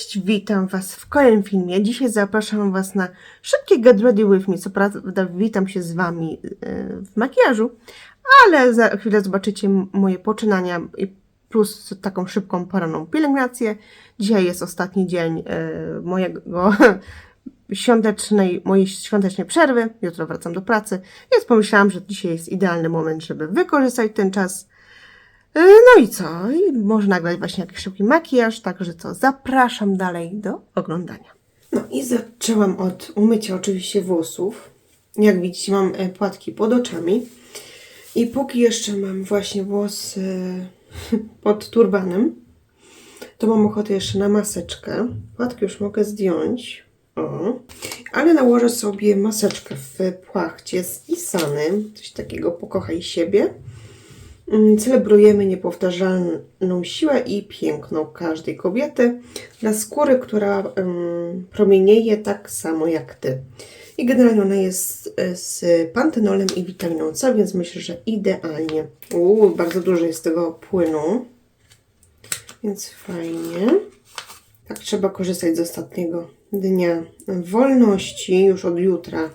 Cześć, witam Was w kolejnym filmie. Dzisiaj zapraszam Was na szybkie Get Ready With Me. Co prawda witam się z Wami e, w makijażu, ale za chwilę zobaczycie moje poczynania plus taką szybką poranną pielęgnację. Dzisiaj jest ostatni dzień e, mojego świątecznej, mojej świątecznej przerwy. Jutro wracam do pracy, więc pomyślałam, że dzisiaj jest idealny moment, żeby wykorzystać ten czas No i co? I może nagrać właśnie jakiś szybki makijaż, także co? Zapraszam dalej do oglądania. No i zaczęłam od umycia oczywiście włosów. Jak widzicie, mam e, płatki pod oczami. I póki jeszcze mam właśnie włosy pod turbanem, to mam ochotę jeszcze na maseczkę. Płatki już mogę zdjąć. O. Ale nałożę sobie maseczkę w płachcie z Isany. Coś takiego pokochaj siebie. Mm, Celebrujemy niepowtarzalną siłę i piękno każdej kobiety dla skóry, która promienieje tak samo jak ty. I generalnie ona jest e, z pantenolem i witaminą C, więc myślę, że idealnie. Uuu, bardzo dużo jest tego płynu, więc fajnie. Tak trzeba korzystać z ostatniego dnia wolności, już od jutra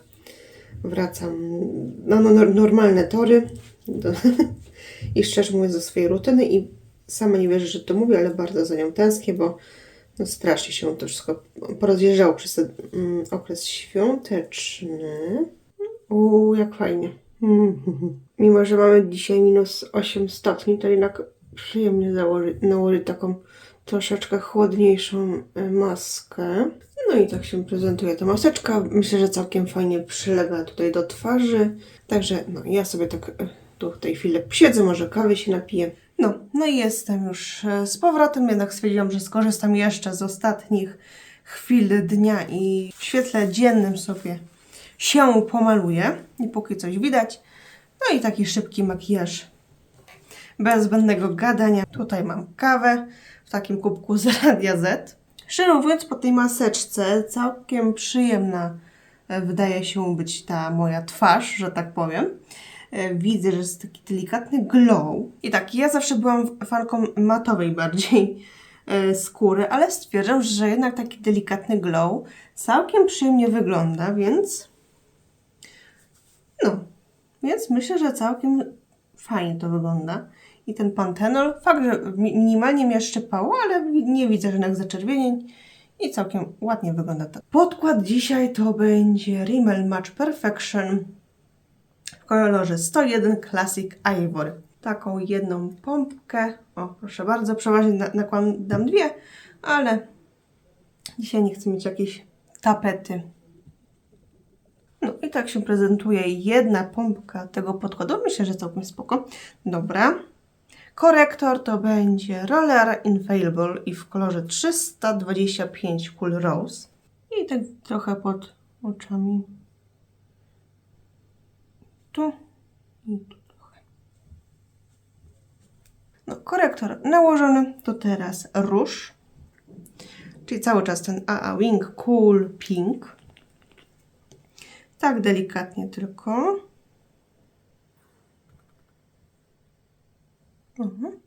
wracam na no, no, normalne tory do, i szczerze mówiąc do swojej rutyny i sama nie wierzę, że to mówię, ale bardzo za nią tęsknię, bo no strasznie się to wszystko porozjeżdżało przez ten mm, okres świąteczny. Uuu, jak fajnie. Mimo, że mamy dzisiaj minus 8 stopni, to jednak przyjemnie założyć, nałożyć taką troszeczkę chłodniejszą e, maskę. No i tak się prezentuje ta maseczka. Myślę, że całkiem fajnie przylega tutaj do twarzy. Także no, ja sobie tak e, tu w tej chwili siedzę, może kawy się napiję. No, no i jestem już e, z powrotem, jednak stwierdziłam, że skorzystam jeszcze z ostatnich chwil dnia i w świetle dziennym sobie się pomaluję. I póki coś widać. No i taki szybki makijaż bez zbędnego gadania. Tutaj mam kawę w takim kubku z Radia Z. Szczerze mówiąc, po tej maseczce całkiem przyjemna wydaje się być ta moja twarz, że tak powiem. E, Widzę, że jest taki delikatny glow. I tak, ja zawsze byłam fanką matowej bardziej e, skóry, ale stwierdzam, że jednak taki delikatny glow całkiem przyjemnie wygląda, więc no, więc myślę, że całkiem fajnie to wygląda. I ten pantenol, fakt, że mi- minimalnie mnie szczypało, ale nie widzę żadnych zaczerwienień i całkiem ładnie wygląda to. Podkład dzisiaj to będzie Rimmel Match Perfection w kolorze 101 Classic Ivory. Taką jedną pompkę, o proszę bardzo, przeważnie na- nakładam dwie, ale dzisiaj nie chcę mieć jakiejś tapety. No i tak się prezentuje jedna pompka tego podkładu. Myślę, że całkiem spoko. Dobra. Korektor to będzie Roller Infallible i w kolorze 325 Cool Rose. I tak trochę pod oczami. Tu i tu trochę. No, korektor nałożony. To teraz róż. Czyli cały czas ten AA Wing Cool Pink. Tak delikatnie tylko. Mhm.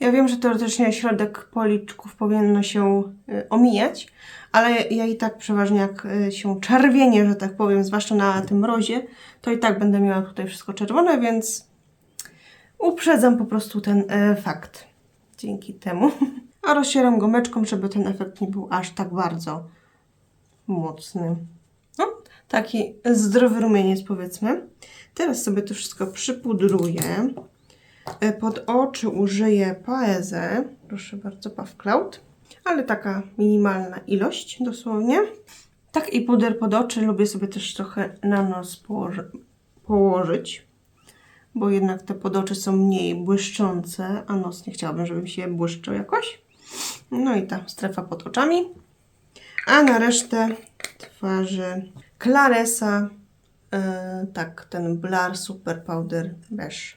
Ja wiem, że teoretycznie środek policzków powinno się y, omijać, ale ja i tak przeważnie jak y, się czerwienie, że tak powiem, zwłaszcza na tym rozie, to i tak będę miała tutaj wszystko czerwone, więc uprzedzam po prostu ten e, fakt. Dzięki temu. A rozcieram gumeczką, żeby ten efekt nie był aż tak bardzo mocny. Taki zdrowy rumieniec powiedzmy. Teraz sobie to wszystko przypudruję. E, Pod oczy użyję paezę. Proszę bardzo, Puff Cloud. Ale taka minimalna ilość dosłownie. Tak i puder pod oczy lubię sobie też trochę na nos położy- położyć. Bo jednak te podoczy są mniej błyszczące, a nos nie chciałabym, żeby mi się błyszczał jakoś. No i ta strefa pod oczami. A na resztę twarzy Claresa, e, tak, ten Blar Super Powder Beige.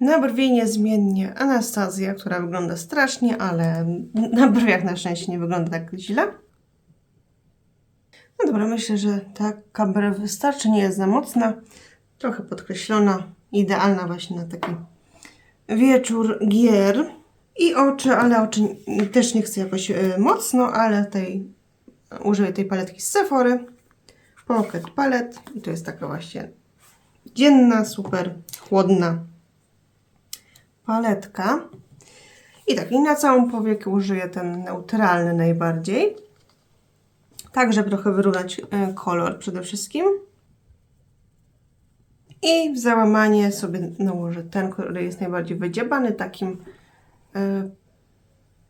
Na brwi niezmiennie Anastazja, która wygląda strasznie, ale na brwiach na szczęście nie wygląda tak źle. No dobra, myślę, że taka brew wystarczy, nie jest za mocna. Trochę podkreślona, idealna właśnie na taki wieczór gier i oczy, ale oczy też nie chcę jakoś e, mocno, ale tej użyję tej paletki z Sephory. Pocket Palette i to jest taka właśnie dzienna, super chłodna paletka. I tak, i na całą powiekę użyję ten neutralny najbardziej. Tak, żeby trochę wyrównać e, kolor przede wszystkim. I w załamanie sobie nałożę ten, który jest najbardziej wydziebany, takim e,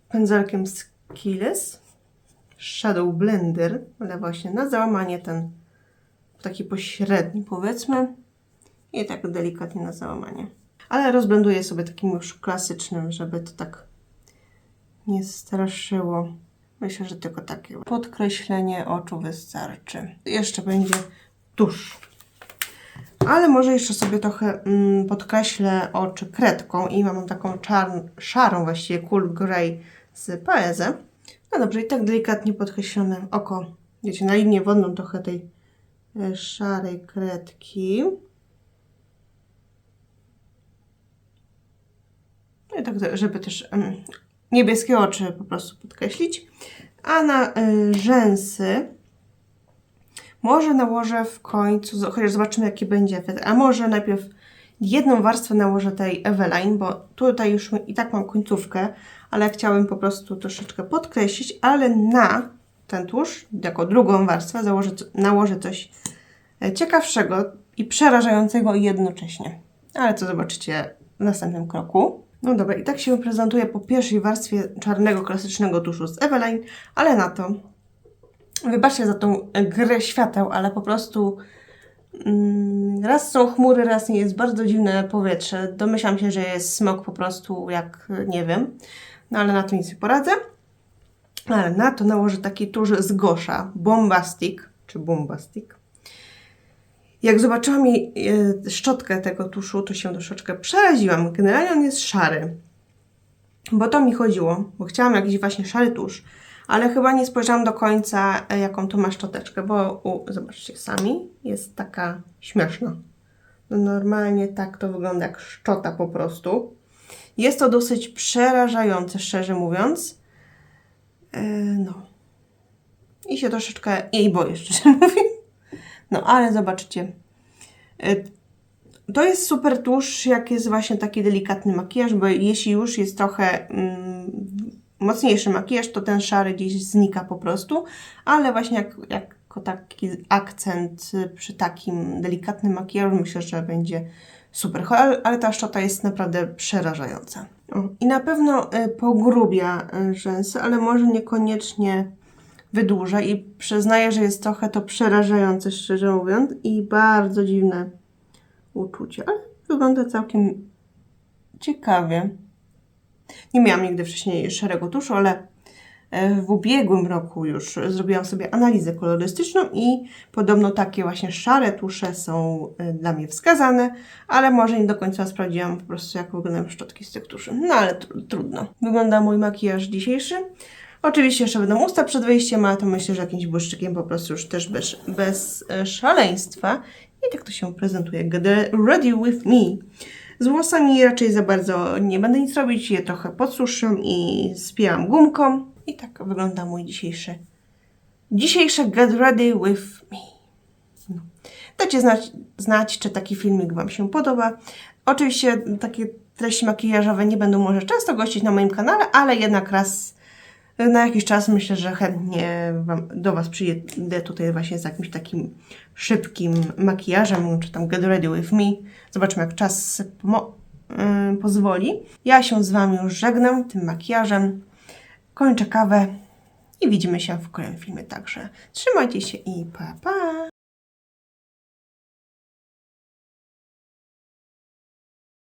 pędzelkiem Skills Shadow Blender, ale właśnie na załamanie ten taki pośredni powiedzmy i tak delikatnie na załamanie. Ale rozblenduję sobie takim już klasycznym, żeby to tak nie straszyło. Myślę, że tylko takie podkreślenie oczu wystarczy. Jeszcze będzie tusz. Ale może jeszcze sobie trochę mm, podkreślę oczy kredką i mam taką czarn, szarą właściwie cool grey z Paeze. No dobrze, i tak delikatnie podkreślone oko, wiecie, na linię wodną trochę tej e, szarej kredki. No i tak, żeby też niebieskie oczy po prostu podkreślić. A na y, rzęsy może nałożę w końcu, chociaż zobaczymy jaki będzie efekt, a może najpierw jedną warstwę nałożę tej Eveline, bo tutaj już i tak mam końcówkę, ale chciałabym po prostu troszeczkę podkreślić, ale na ten tłuszcz, jako drugą warstwę, założę, nałożę coś e, ciekawszego i przerażającego jednocześnie. Ale to zobaczycie w następnym kroku. No dobra, i tak się prezentuje po pierwszej warstwie czarnego, klasycznego tuszu z Eveline, ale na to, wybaczcie za tą grę świateł, ale po prostu raz są chmury, raz nie jest bardzo dziwne powietrze. Domyślam się, że jest smog po prostu jak, nie wiem, no ale na to nic nie poradzę. Ale na to nałożę taki tusz z Gosza, Bombastic, czy Bombastic. Jak zobaczyłam jej, e, szczotkę tego tuszu, to się troszeczkę przeraziłam. Generalnie on jest szary. Bo to mi chodziło, bo chciałam jakiś właśnie szary tusz. Ale chyba nie spojrzałam do końca, e, jaką to ma szczoteczkę, bo u, zobaczcie sami, jest taka śmieszna. No normalnie tak to wygląda jak szczota po prostu. Jest to dosyć przerażające, szczerze mówiąc. E, no. I się troszeczkę jej boję, szczerze mówiąc. No, ale zobaczcie. E, To jest super tusz, jak jest właśnie taki delikatny makijaż, bo jeśli już jest trochę mm, mocniejszy makijaż, to ten szary gdzieś znika po prostu, ale właśnie jak, jako taki akcent przy takim delikatnym makijażu myślę, że będzie super. Ale, ta szczota jest naprawdę przerażająca. I na pewno y, pogrubia y, rzęsy, ale może niekoniecznie wydłuża i przyznaję, że jest trochę to przerażające, szczerze mówiąc, i bardzo dziwne uczucie, ale wygląda całkiem ciekawie. Nie miałam nigdy wcześniej szarego tuszu, ale e, w ubiegłym roku już zrobiłam sobie analizę kolorystyczną i podobno takie właśnie szare tusze są e, dla mnie wskazane, ale może nie do końca sprawdziłam po prostu jak wyglądają szczotki z tych tuszy. No ale tr- trudno. Wygląda mój makijaż dzisiejszy. Oczywiście jeszcze będą usta przed wyjściem, ale to myślę, że jakimś błyszczykiem po prostu już też bez, bez e, szaleństwa. I tak to się prezentuje. Get ready with me. Z włosami raczej za bardzo nie będę nic robić, je trochę podsuszę i spięłam gumką. I tak wygląda mój dzisiejszy, dzisiejsze Get Ready with Me. No. Dajcie znać, znać, czy taki filmik Wam się podoba. Oczywiście takie treści makijażowe nie będą może często gościć na moim kanale, ale jednak raz na jakiś czas myślę, że chętnie wam, do Was przyjedę tutaj właśnie z jakimś takim szybkim makijażem, czy tam get ready with me. Zobaczymy, jak czas yy, pozwoli. Ja się z Wami już żegnam tym makijażem. Kończę kawę i widzimy się w kolejnym filmie także. Trzymajcie się i pa pa!